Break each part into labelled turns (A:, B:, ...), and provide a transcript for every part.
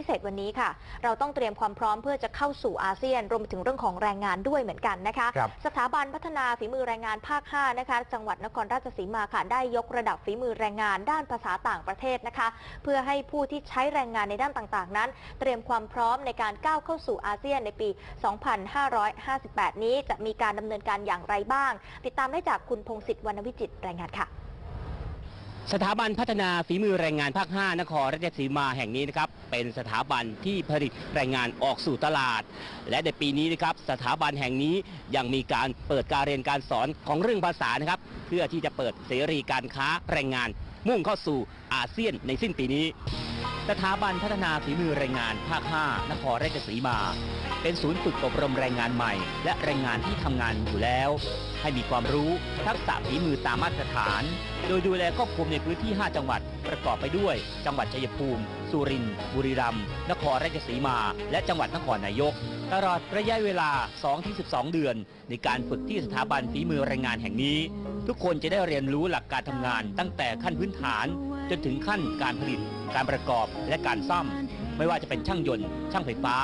A: พิเศษวันนี้ค่ะ เราต้องเตรียมความพร้อมเพื่อจะเข้าสู่อาเซียน รวมไปถึงเรื่องของแรงงานด้วยเหมือนกันนะคะ
B: ครับ
A: สถาบันพัฒนาฝีมือแรงงานภาค 5 นะคะ จังหวัดนครราชสีมาค่ะได้ยกระดับฝีมือแรงงานด้านภาษาต่างประเทศนะคะ เพื่อให้ผู้ที่ใช้แรงงานในด้านต่างๆ นั้น เตรียมความพร้อมในการก้าวเข้าสู่อาเซียนในปี 2558 นี้จะมีการดำเนินการอย่างไรบ้าง ติดตามได้จากคุณพงศิษฐ์วรรณวิจิตรรายงานค่ะ
C: สถาบันพัฒนาฝีมือแรงงานภาค 5 นครราชสีมาแห่งนี้นะครับ เป็นสถาบันที่ผลิตแรงงานออกสู่ตลาด และในปีนี้นะครับ สถาบันแห่งนี้ยังมีการเปิดการเรียนการสอนของเรื่องภาษานะครับ เพื่อที่จะเปิดเสรีการค้าแรงงานมุ่งเข้าสู่อาเซียนในสิ้นปีนี้ สถาบันพัฒนาฝีมือแรงงานภาค 5 นครราชสีมา เป็นศูนย์ฝึกอบรมแรงงานใหม่ และแรงงานที่ทำงานอยู่แล้ว ให้มีความรู้ทักษะฝีมือตามมาตรฐาน โดยดูแลครอบคลุมในพื้นที่ 5 จังหวัด ประกอบไปด้วย จังหวัดชัยภูมิ สุรินทร์ บุรีรัมย์ นครราชสีมา และจังหวัดนครนายก ตลอดระยะเวลา 2-12 เดือน ในการฝึกที่สถาบันฝีมือแรงงานแห่งนี้ ทุกคนจะได้เรียนรู้หลักการทำงาน ตั้งแต่ขั้นพื้นฐาน จนถึงขั้นการผลิต การประกอบและการซ่อม ไม่ว่าจะเป็นช่างยนต์ ช่างไฟฟ้า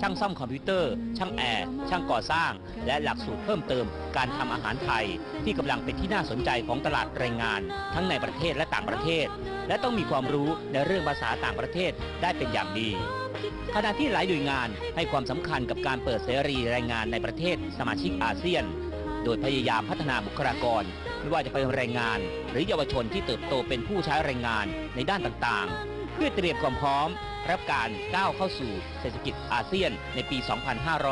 C: ช่างซ่อมคอมพิวเตอร์ ช่างแอร์ ช่างก่อสร้าง และหลักสูตรเพิ่มเติม การทำอาหารไทย ที่กำลังเป็นที่น่าสนใจของตลาดแรงงาน ทั้งในประเทศและต่างประเทศ และต้องมีความรู้ในเรื่องภาษาต่างประเทศได้เป็นอย่างดีขณะที่หลายหน่วยงานให้ความสำคัญกับการเปิดเสรีแรงงานในประเทศสมาชิกอาเซียน โดยพยายามพัฒนาบุคลากร ไม่ว่าจะเป็นแรงงาน หรือเยาวชนที่เติบโตเป็นผู้ใช้แรงงานในด้านต่างๆ เพื่อเตรียมความพร้อม รับการก้าวเข้าสู่เศรษฐกิจอาเซียนในปี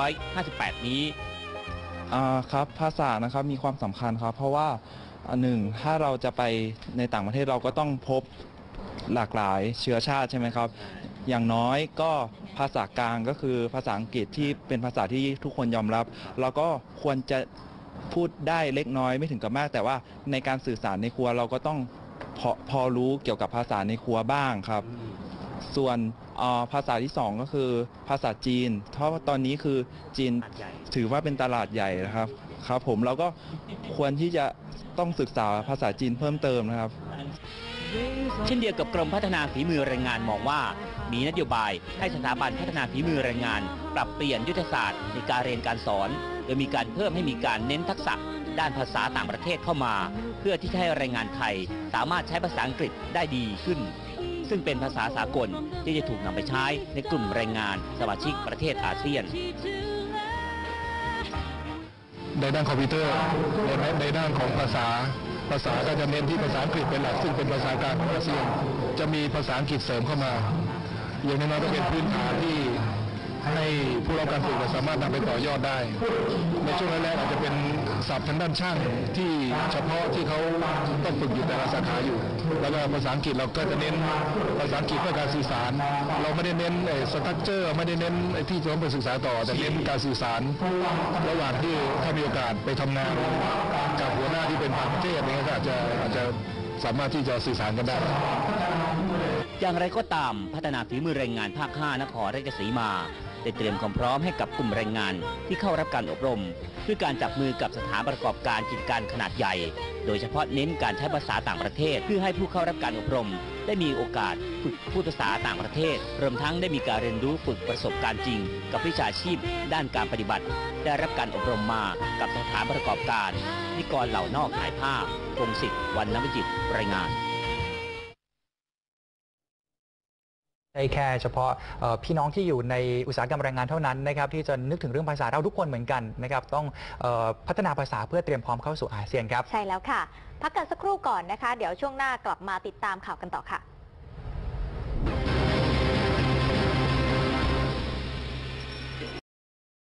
C: 2558 นี้
D: อ่าครับภาษานะครับมีความสำคัญครับ เพราะว่าอ่าหนึ่งถ้าเราจะไปในต่างประเทศเราก็ต้องพบหลากหลายเชื้อชาติใช่ไหมครับ อย่างน้อยก็ภาษากลางก็คือภาษาอังกฤษที่เป็นภาษาที่ทุกคนยอมรับเราก็ควรจะ พูดได้เล็กน้อยไม่ถึงกับมาก แต่ว่าในการสื่อสารในครัวเราก็ต้องพอพอรู้เกี่ยวกับภาษาในครัวบ้างครับ ส่วนอ่าภาษาที่สองก็คือภาษาจีนเพราะว่าตอนนี้คือจีนถือว่าเป็นตลาดใหญ่นะครับครับ ผมเราก็ควรที่จะต้องศึกษาภาษาจีนเพิ่มเติมนะครับ
C: เช่นเดียวกับกรมพัฒนาฝีมือแรงงานมองว่า มีนโยบายให้สถาบันพัฒนาฝีมือแรงงาน ปรับเปลี่ยนยุทธศาสตร์ในการเรียนการสอน โดยมีการเพิ่มให้มีการเน้นทักษะด้านภาษาต่างประเทศเข้ามา เพื่อที่จะให้แรงงานไทย สามารถใช้ภาษาอังกฤษได้ดีขึ้น ซึ่งเป็นภาษาสากลที่จะถูกนำไปใช้ในกลุ่มแรงงานสมาชิกประเทศอาเซียน
E: ในด้านคอมพิวเตอร์ในในด้านของภาษา ภาษาก็จะเน้นที่ภาษาอังกฤษเป็นหลักซึ่งเป็นภาษากลางของอาเซียนจะมีภาษาอังกฤษเสริมเข้ามาอย่างน้อยๆก็เป็นพื้นฐานที่ให้ผู้รับการฝึกสามารถนำไปต่อยอดได้ ในช่วงแรกๆอาจจะเป็นศัพท์ทางด้านช่างที่เฉพาะที่เขาต้องฝึกอยู่แต่ละสาขาอยู่ แล้วก็ภาษาอังกฤษเราก็จะเน้นภาษาอังกฤษเพื่อการสื่อสาร เราไม่ได้เน้นสตั๊กเจอร์ไม่ได้เน้นไอ้ที่จะต้องไปศึกษาต่อแต่เน้นการสื่อสาร ระหว่างที่ถ้ามีโอกาสไปทำงาน ที่เป็นต่างประเทศเนี่ยก็อาจจะอาจจะสามารถที่จะสื่อสารกันได้
C: อย่างไรก็ตามพัฒนาฝีมือแรงงานภาค 5 นครราชสีมาได้เตรียมความพร้อมให้กับกลุ่มแรงงานที่เข้ารับการอบรมด้วยการจับมือกับสถานประกอบการกิจการขนาดใหญ่ โดยเฉพาะเน้นการใช้ภาษาต่างประเทศ เพื่อให้ผู้เข้ารับการอบรม ได้มีโอกาสฝึกพูดภาษาต่างประเทศรวมทั้งได้มีการเรียนรู้ฝึกประสบการณ์จริง กับวิชาชีพ ด้านการปฏิบัติ ได้รับการอบรมมากับสถานประกอบการนิกรเหล่านอกถ่ายภาพพงศิษฐ์วันนวิจิตรรายงาน
B: ช่แค่เฉพาะพี่น้องที่อยู่ในอุตสาหกรรมแรงงานเท่านั้นนะครับที่จะนึกถึงเรื่องภาษาเราทุกคนเหมือนกันนะครับต้องออพัฒนาภาษาเพื่อเตรียมพร้อมเข้าสู่อาเซียนครับ
A: ใช่แล้วค่ะ พักกันสักครู่ก่อนนะคะ เดี๋ยวช่วงหน้ากลับมาติดตามข่าวกันต่อค่ะ